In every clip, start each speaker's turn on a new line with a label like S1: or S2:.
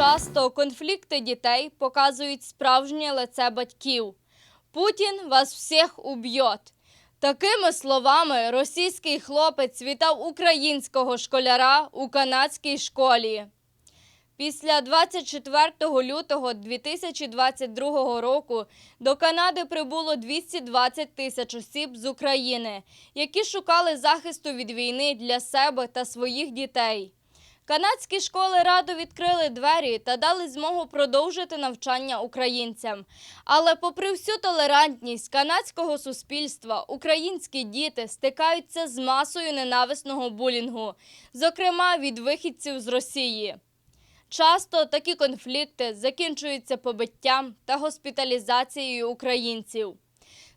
S1: Часто конфлікти дітей показують справжнє лице батьків. Путін вас всіх уб'єт. Такими словами російський хлопець вітав українського школяра у канадській школі. Після 24 лютого 2022 року до Канади прибуло 220 тисяч осіб з України, які шукали захисту від війни для себе та своїх дітей. Канадські школи радо відкрили двері та дали змогу продовжити навчання українцям. Але, попри всю толерантність канадського суспільства, українські діти стикаються з масою ненависного булінгу, зокрема від вихідців з Росії. Часто такі конфлікти закінчуються побиттям та госпіталізацією українців.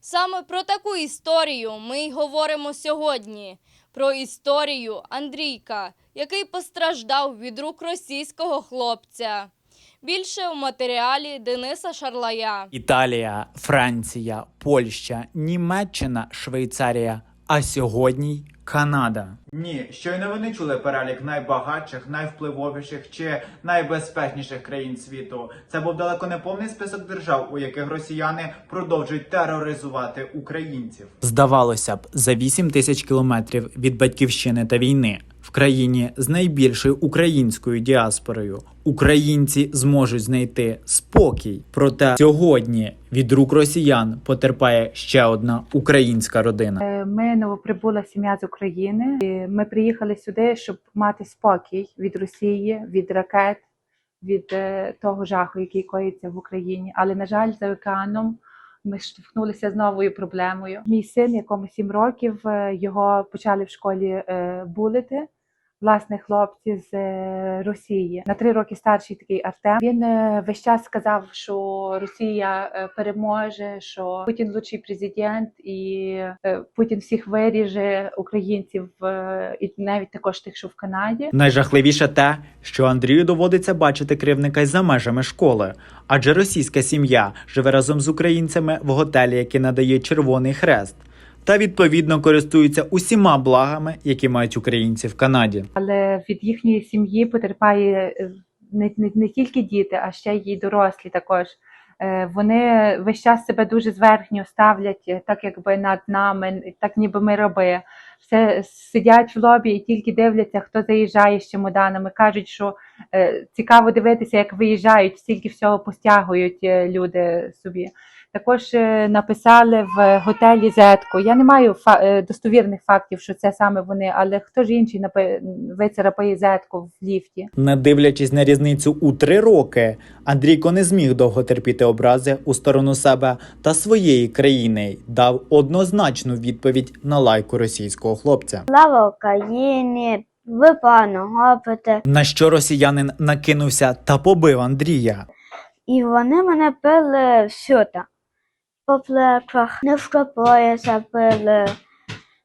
S1: Саме про таку історію ми й говоримо сьогодні. Про історію Андрійка, який постраждав від рук російського хлопця. Більше у матеріалі Дениса Шарлая.
S2: Італія, Франція, Польща, Німеччина, Швейцарія, а сьогодні Канада. Ні, щойно вони чули перелік найбагатших, найвпливовіших чи найбезпечніших країн світу. Це був далеко не повний список держав, у яких росіяни продовжують тероризувати українців. Здавалося б, за 8 тисяч кілометрів від батьківщини та війни. В країні з найбільшою українською діаспорою українці зможуть знайти спокій. Проте сьогодні від рук росіян потерпає ще одна українська родина.
S3: Е, Ми новоприбула сім'я з України. Ми приїхали сюди, щоб мати спокій від Росії, від ракет, від е, того жаху, який коїться в Україні. Але на жаль, за океаном ми штовхнулися з новою проблемою. Мій син, якому 7 років, е, його почали в школі е, булити. Власне, хлопці з е, Росії на три роки старший такий Артем. Він е, весь час сказав, що Росія е, переможе, що Путін лучший президент, і Путін всіх виріже українців, і навіть також тих, що в Канаді.
S2: Найжахливіше те, що Андрію доводиться бачити кривника й за межами школи, адже російська сім'я живе разом з українцями в готелі, який надає Червоний Хрест, та відповідно користується усіма благами, які мають українці в Канаді.
S3: Але від їхньої сім'ї потерпає е, не, не, не тільки діти, а ще й дорослі також. Е, Вони весь час себе дуже зверхньо ставлять, е, так якби над нами, так ніби ми раби. Все сидять в лобі і тільки дивляться, хто заїжджає з чемоданами. Кажуть, що е, цікаво дивитися, як виїжджають, стільки всього постягують люди собі. Також е, написали в готелі Зетку. Я не маю фа- е, достовірних фактів, що це саме вони, але хто ж інший напи... вицарапає Зетку в ліфті.
S2: Не дивлячись на різницю у три роки, Андрійко не зміг довго терпіти образи у сторону себе та своєї країни, й дав однозначну відповідь на лайку російського хлопця.
S4: Слава Україні! Ви пану гопите.
S2: На що росіянин накинувся та побив Андрія.
S4: І вони мене пили всюди. По плечах, низько пили,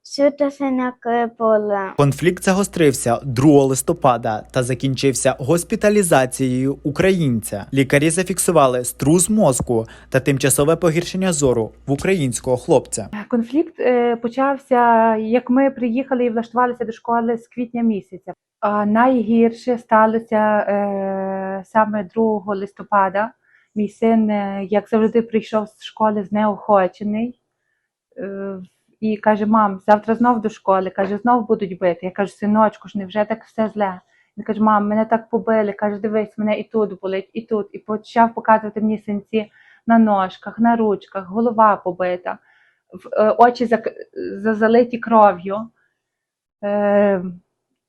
S4: всюди синяки були.
S2: Конфлікт загострився 2 листопада та закінчився госпіталізацією українця. Лікарі зафіксували струс мозку та тимчасове погіршення зору в українського хлопця.
S3: Конфлікт е, почався, як ми приїхали і влаштувалися до школи з квітня місяця. А найгірше сталося е, саме 2 листопада. Мій син, е, як завжди, прийшов з школи знеохочений е, і каже: Мам, завтра знов до школи. Каже, знов будуть бити. Я кажу, синочку ж невже так все зле? Він каже, мам, мене так побили. Каже, дивись, мене і тут болить, і тут. І почав показувати мені синці на ножках, на ручках, голова побита, е, очі зак- за- залиті кров'ю.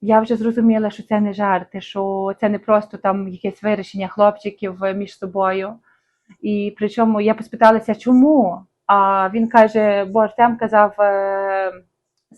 S3: Я вже зрозуміла, що це не жарти, що це не просто там якесь вирішення хлопчиків е, між собою. І причому я поспиталася, чому? А він каже, бо Артем казав е,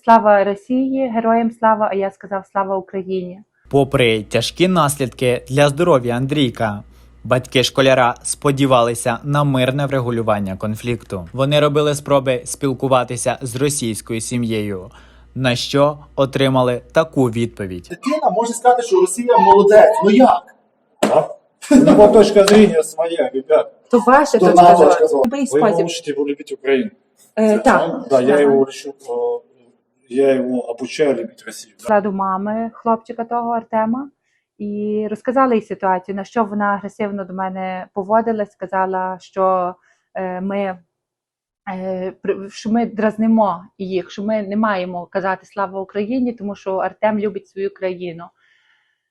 S3: Слава Росії, героям слава, а я сказав Слава Україні.
S2: Попри тяжкі наслідки для здоров'я Андрійка, батьки школяра сподівалися на мирне врегулювання конфлікту. Вони робили спроби спілкуватися з російською сім'єю, на що отримали таку відповідь.
S5: дитина може сказати, що Росія молодець. Ну як?
S6: Да? У точка зрения своя, ребят.
S3: То ваше
S5: То наша точка зору.
S3: Любий
S6: Вы его учите его любить Украину.
S3: Е, так,
S6: Да, я его учу, э, я его обучаю любить Россию. да.
S3: складу мами хлопчика того Артема. і розказала їй ситуацію, на що вона агресивно до мене поводилась, сказала, що е, ми. Е, Що ми дразнимо їх, що ми не маємо казати слава Україні, тому що Артем любить свою країну.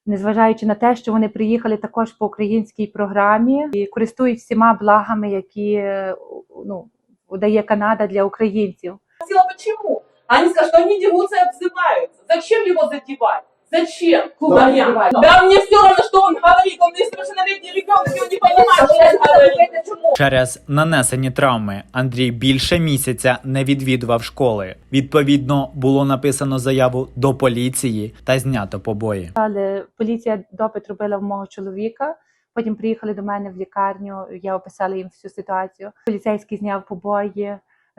S3: Незважаючи на те, що вони приїхали також по українській програмі і користують всіма благами, які е, ну, дає Канада для українців.
S7: спросила, почему. Они сказали, что они дерутся и обзываются. Зачем его задевать? Зачем? Кубарян. Да мне все равно, что он говорит. Он несовершеннолетний ребенок, и он не понимает, что он говорит.
S2: Через нанесені травми Андрій більше місяця не відвідував школи. Відповідно, було написано заяву до поліції та знято побої.
S3: Але поліція допит робила в мого чоловіка. Потім приїхали до мене в лікарню. Я описала їм всю ситуацію. Поліцейський зняв побої,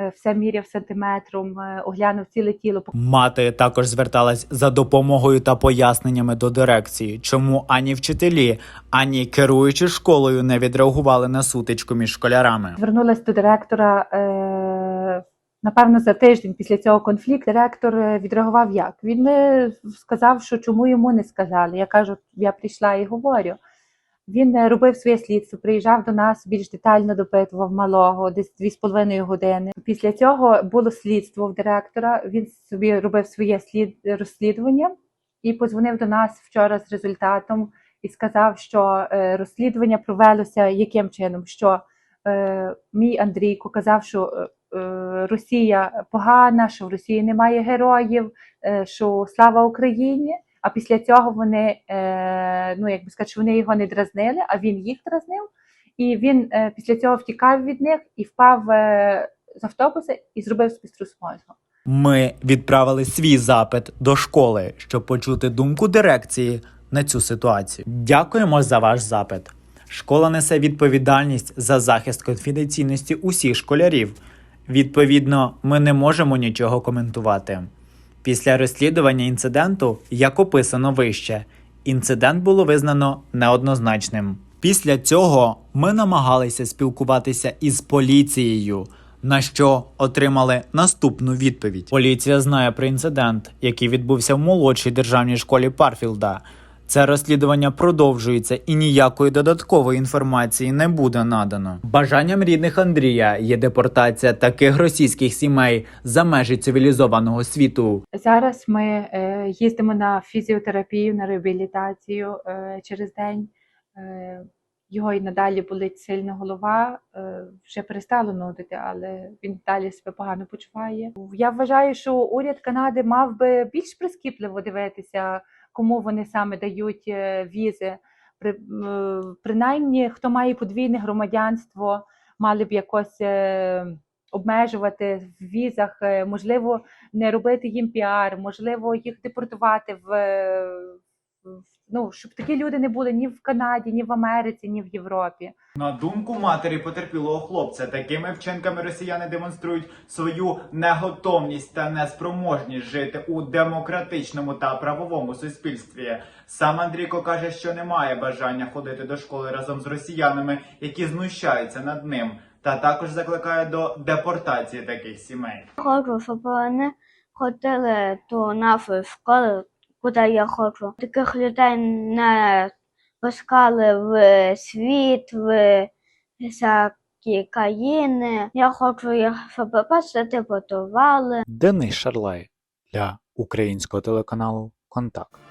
S3: все міряв сантиметром, е, оглянув ціле тіло.
S2: Мати також зверталась за допомогою та поясненнями до дирекції, чому ані вчителі, ані керуючі школою не відреагували на сутичку між школярами.
S3: Звернулася до директора. Е, напевно, за тиждень після цього конфлікту директор е, відреагував як? Він е, сказав, що чому йому не сказали. Я кажу, я прийшла і говорю. Він е, робив своє слідство, приїжджав до нас, більш детально допитував малого, десь дві з половиною години. Після цього було слідство в директора. Він собі робив своє слід розслідування і подзвонив до нас вчора з результатом і сказав, що е, розслідування провелося яким чином? Що е, мій Андрійко казав, що е, е, Росія погана, що в Росії немає героїв, е, що слава Україні. А після цього вони, е, ну як би сказати, вони його не дразнили, а він їх дразнив. І він е, після цього втікав від них і впав е, з автобуса і зробив собі струс мозку.
S2: Ми відправили свій запит до школи, щоб почути думку дирекції на цю ситуацію. Дякуємо за ваш запит. Школа несе відповідальність за захист конфіденційності усіх школярів. Відповідно, ми не можемо нічого коментувати. Після розслідування інциденту, як описано вище, інцидент було визнано неоднозначним. Після цього ми намагалися спілкуватися із поліцією, на що отримали наступну відповідь. Поліція знає про інцидент, який відбувся в молодшій державній школі Парфілда. Це розслідування продовжується і ніякої додаткової інформації не буде надано. Бажанням рідних Андрія є депортація таких російських сімей за межі цивілізованого світу.
S3: Зараз ми е, їздимо на фізіотерапію, на реабілітацію е, через день. Е, його і надалі болить сильно голова, е, вже перестало нудити, але він далі себе погано почуває. Я вважаю, що уряд Канади мав би більш прискіпливо дивитися, кому вони саме дають е, візи. При, е, принаймні, хто має подвійне громадянство, мали б якось е, обмежувати в візах, можливо, не робити їм піар, можливо, їх депортувати в, в ну, щоб такі люди не були ні в Канаді, ні в Америці, ні в Європі.
S2: На думку матері потерпілого хлопця, такими вчинками росіяни демонструють свою неготовність та неспроможність жити у демократичному та правовому суспільстві. Сам Андрійко каже, що не має бажання ходити до школи разом з росіянами, які знущаються над ним, та також закликає до депортації таких сімей.
S4: Хочу, щоб вони ходили до нашої школи, куди я хочу. Таких людей не пускали в світ, в всякі країни. Я хочу їх, щоб просто депортували.
S2: Денис Шарлай для українського телеканалу Контакт.